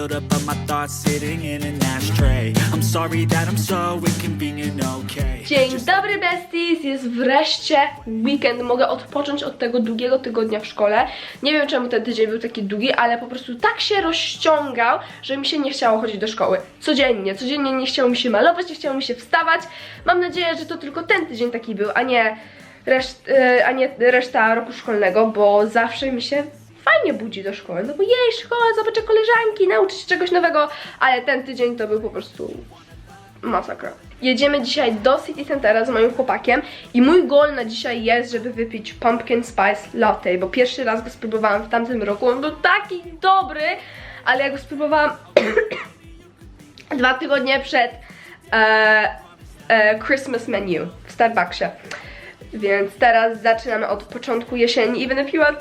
build up of my thoughts sitting in an ashtray. I'm sorry that I'm so inconvenient, okay? Dzień dobry besties, jest wreszcie weekend, mogę odpocząć od tego długiego tygodnia w szkole. Nie wiem czemu ten tydzień był taki długi, ale po prostu tak się rozciągał, że mi się nie chciało chodzić do szkoły. Codziennie, codziennie nie chciało mi się malować, nie chciało mi się wstawać. Mam nadzieję, że to tylko ten tydzień taki był, a nie, reszt, e, a nie reszta roku szkolnego, bo zawsze mi się fajnie budzi do szkoły. No bo jej, szkoła, zobaczę koleżanki, nauczyć się czegoś nowego, ale ten tydzień to był po prostu Masakra. Jedziemy dzisiaj do City Centera z moim chłopakiem i mój goal na dzisiaj jest, żeby wypić Pumpkin Spice Latte, bo pierwszy raz go spróbowałam w tamtym roku. On był taki dobry, ale ja go spróbowałam dwa tygodnie przed e, e, Christmas menu w Starbucksie. Więc teraz zaczynamy od początku jesieni i będę piła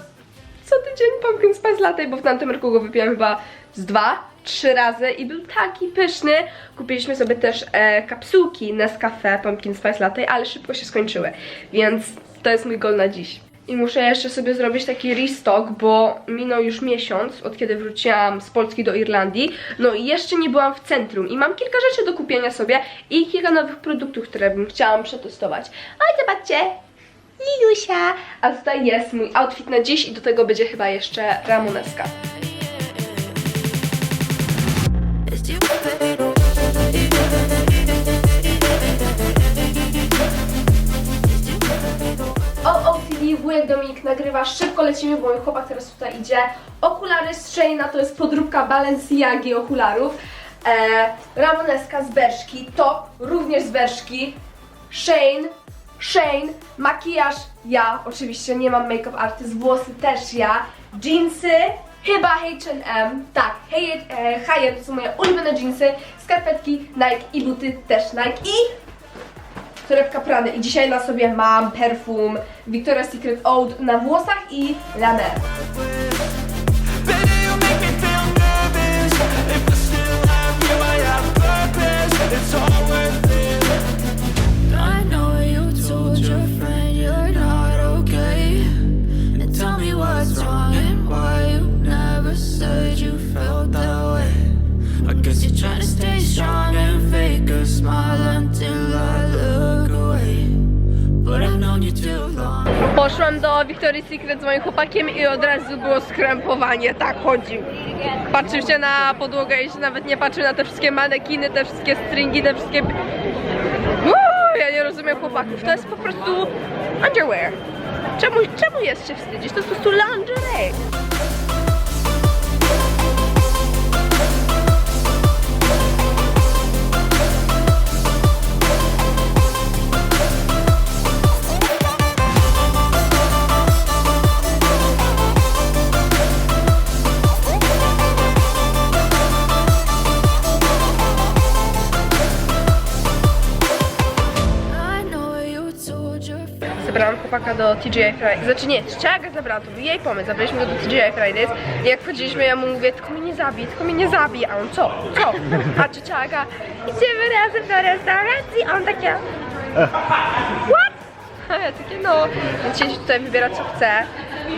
co tydzień pumpkin spice latte, bo w tamtym roku go wypiłam chyba z dwa, trzy razy i był taki pyszny. Kupiliśmy sobie też e, kapsułki Nescafe pumpkin spice latte, ale szybko się skończyły, więc to jest mój goal na dziś. I muszę jeszcze sobie zrobić taki restock, bo minął już miesiąc, od kiedy wróciłam z Polski do Irlandii. No i jeszcze nie byłam w centrum i mam kilka rzeczy do kupienia sobie i kilka nowych produktów, które bym chciałam przetestować. Oj, zobaczcie! Lilusia! A tutaj jest mój outfit na dziś i do tego będzie chyba jeszcze ramoneska. Wujek Dominik nagrywa, szybko lecimy, bo mój chłopak teraz tutaj idzie. Okulary z Shane'a, to jest podróbka Balenciagi okularów. E, ramoneska z Berszki, top również z Berszki. Shane, Shane, makijaż ja, oczywiście nie mam make-up artist, włosy też ja. Jeansy, chyba H&M, tak, Hyatt to są moje ulubione jeansy, skarpetki Nike i buty też Nike i torebka Prady i dzisiaj na sobie mam perfum Victoria's Secret Eau na włosach i La Guess you're trying to stay strong and fake a smile until I look away. But I've known you too long. Poszłam do Victoria's Secret z moim chłopakiem i od razu było skrępowanie, tak chodził. Patrzył się na podłogę i się nawet nie patrzył na te wszystkie manekiny, te wszystkie stringi, te wszystkie... Uuu, ja nie rozumiem chłopaków, to jest po prostu underwear. Czemu, czemu jest się wstydzić? To jest po prostu lingerie. Chłopaka do TGI Fridays. Znaczy nie, Czego zabrałam, to był jej pomysł. Zabraliśmy go do TGI Fridays i jak wchodziliśmy, ja mu mówię, tylko mnie nie zabij, tylko mnie nie zabij. A on co? Co? A Czyczaga, idziemy razem do restauracji. A on takie, what? A ja takie, no, więc siedzi tutaj, wybiera co chce.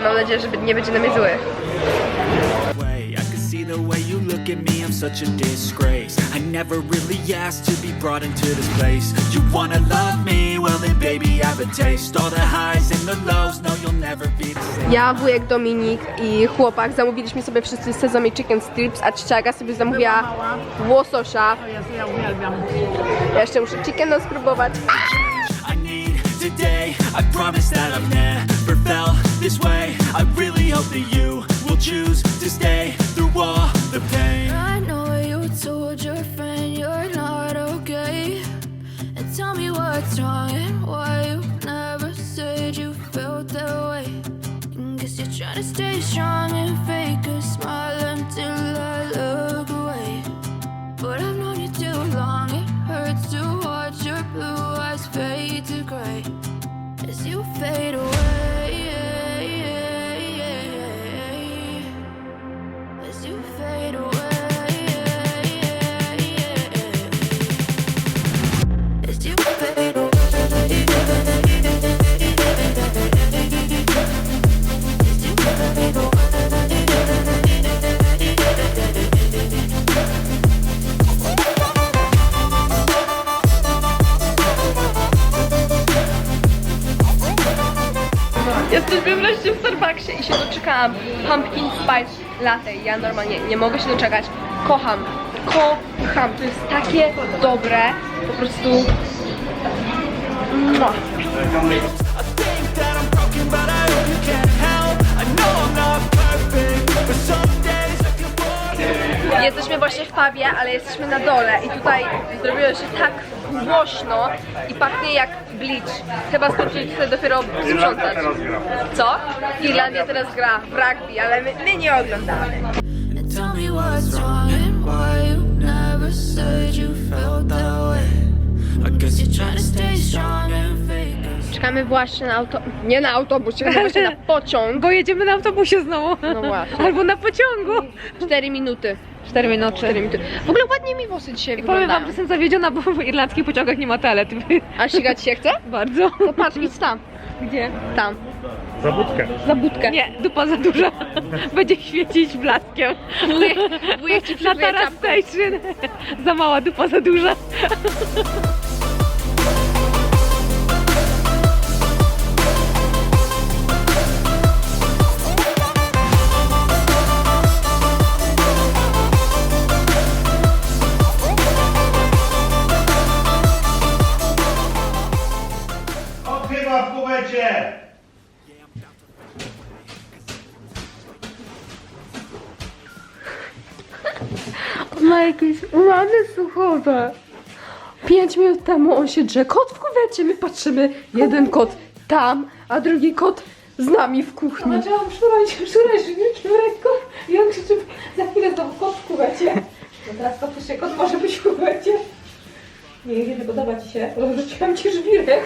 Mam nadzieję, że nie będzie na mnie zły. the way you look at me, such a disgrace. I never really asked to be brought into this place. You wanna love me? Well, then, baby, have a taste. All the highs and the lows, no, you'll never be the same. Ja, wujek Dominik i chłopak zamówiliśmy sobie wszyscy sezamy chicken strips, a Czyczaga sobie zamówiła łososia. Ja uwielbiam. Ja jeszcze muszę chickena spróbować. I need today. I promise that I've never felt this way. I really hope that you will choose to stay through all the pain. Strong Jesteśmy wreszcie w Starbucksie i się doczekałam. Pumpkin Spice Latte. Ja normalnie nie mogę się doczekać. Kocham. Kocham. To jest takie dobre. Po prostu... Mua. I Jesteśmy właśnie w pubie, ale jesteśmy na dole i tutaj zrobiło się tak głośno i pachnie jak bleach. Chyba skończyli tutaj dopiero sprzątać. Co? Irlandia teraz gra w rugby, ale my, my nie oglądamy. And tell me what's wrong and why you never said you felt that way. I guess You're trying to stay strong and fake it. Czekamy właśnie na auto... Nie na autobus, czekamy właśnie na pociąg. Bo jedziemy na autobusie znowu. No właśnie. Albo na pociągu. 4 minuty. 4 minuty. 4 minuty. W ogóle ładnie mi włosy dzisiaj I powiem wam, że jestem zawiedziona, bo w irlandzkich pociągach nie ma toalet. A ścigać się chce? Bardzo. To patrz, idź tam. Gdzie? Tam. Za budkę. Za budkę. Nie, dupa za duża. Będzie świecić blaskiem. Wujek, wujek ci Na. Station. Za mała, dupa za duża. Jakieś rany suchowe. Pięć minut temu on się drze. Kot w kuwecie. My patrzymy. Jeden kot tam, a drugi kot z nami w kuchni. Zaczęłam szurać, szurać sznureczką i on krzyczy, za chwilę znowu kot w kuwecie. No teraz to się kot może być w kuwecie. Nie wiem, nie podoba ci się, rozrzuciłam ci żwirek.